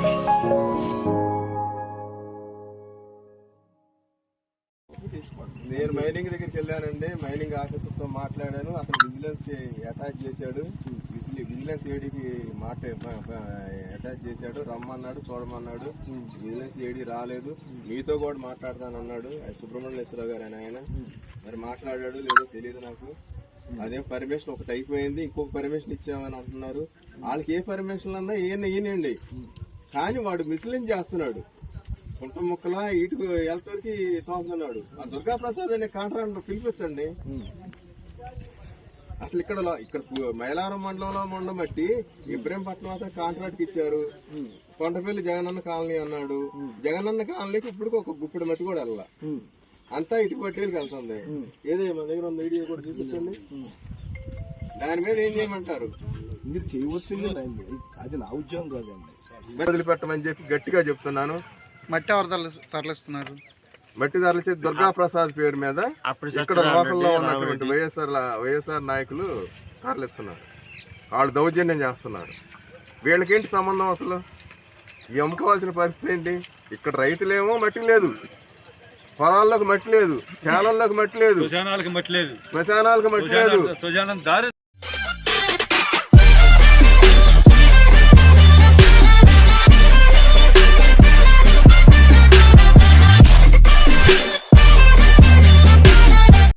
నేను మైనింగ్ దగ్గరికి వెళ్ళానండి. మైనింగ్ ఆఫీసర్తో మాట్లాడాను. అతను విజిలెన్స్కి అటాచ్ చేశాడు. విజిలెన్స్ ఏడీకి మాట అటాచ్ చేశాడు. రమ్మన్నాడు చూడమన్నాడు. విజిలెన్స్ ఏడీ రాలేదు. మీతో కూడా మాట్లాడతానన్నాడు అది సుబ్రహ్మణ్యేశ్వరరావు గారు అని ఆయన. మరి మాట్లాడాడు లేదో తెలియదు నాకు. అదే పర్మిషన్ ఒకటి అయిపోయింది. ఇంకొక పర్మిషన్ ఇచ్చామని అంటున్నారు. వాళ్ళకి ఏ పర్మిషన్ అన్నా ఈయన ఏనండి కానీ వాడు మిస్లింగ్ చేస్తున్నాడు. కుంట ముక్కల ఇటుకు ఎలక్ట్రిక్ తోస్తున్నాడు ఆ దుర్గా ప్రసాద్ అనే కాంట్రాక్టర్ పిలిపించండి అసలు ఇక్కడ ఇక్కడ మైలారం మండలంలో ఉండబట్టి ఇబ్రహీంపట్నం అతను కాంట్రాక్ట్ ఇచ్చారు. కొండపల్లి జగనన్న కాలనీ అన్నాడు. జగనన్న కాలనీకి ఇప్పుడు ఒక గుప్పిడి మట్టి కూడా వెళ్ళాల. అంతా ఇటు పట్టేళ్ళకి వెళ్తుంది. ఏదో మన దగ్గర ఉన్న వీడియో కూడా చూపించండి. దాని మీద ఏం చేయమంటారు? మీరు చేయవలసింది అది నా ఉద్యోగం కాదండి. వదిలిపెట్టమని చెప్పి గట్టిగా చెప్తున్నాను. మట్టి ఎవరు తరలి- తరలిస్తున్నారు? మట్టి తరలించే దుర్గా ప్రసాద్ పేరు మీద ఇక్కడ లోకల్లో ఉన్నటువంటి వైఎస్ఆర్ వైఎస్ఆర్ నాయకులు తరలిస్తున్నారు. వాళ్ళు దౌర్జన్యం చేస్తున్నారు. వీళ్ళకేంటి సంబంధం అసలు? అమ్ముకోవాల్సిన పరిస్థితి ఏంటి? ఇక్కడ రైతులేమో మట్టి లేదు. పొలాల్లోకి మట్టి లేదు. చేలల్లోకి మట్టి లేదు. మట్టి లేదు. శ్మశానాలకు మట్టి లేదు.